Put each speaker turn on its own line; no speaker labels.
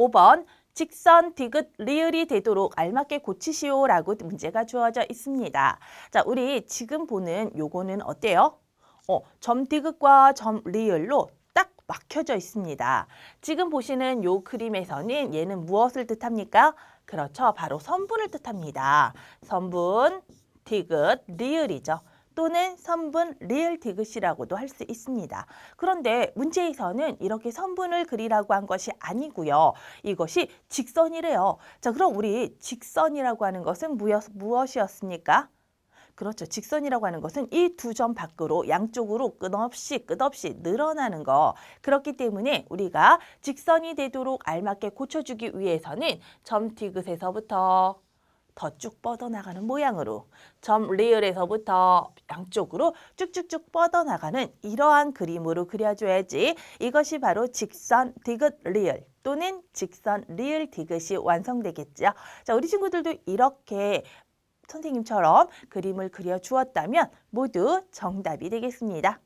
5번 직선, 디귿, 리을이 되도록 알맞게 고치시오라고 문제가 주어져 있습니다. 자, 우리 지금 보는 요거는 어때요? 어, 점 디귿과 점 리을로 딱 막혀져 있습니다. 지금 보시는 요 그림에서는 얘는 무엇을 뜻합니까? 그렇죠. 바로 선분을 뜻합니다. 선분, 디귿, 리을이죠. 또는 선분 리을 디귿이라고도 할 수 있습니다. 그런데 문제에서는 이렇게 선분을 그리라고 한 것이 아니고요. 이것이 직선이래요. 자, 그럼 우리 직선이라고 하는 것은 무엇, 무엇이었습니까? 그렇죠. 직선이라고 하는 것은 이 두 점 밖으로 양쪽으로 끝없이 끝없이 늘어나는 거. 그렇기 때문에 우리가 직선이 되도록 알맞게 고쳐주기 위해서는 점 디귿에서부터 더 쭉 뻗어나가는 모양으로 점 리을에서부터 양쪽으로 쭉쭉쭉 뻗어나가는 이러한 그림으로 그려줘야지 이것이 바로 직선 디귿 리을 또는 직선 리을 디귿이 완성되겠죠. 자, 우리 친구들도 이렇게 선생님처럼 그림을 그려 주었다면 모두 정답이 되겠습니다.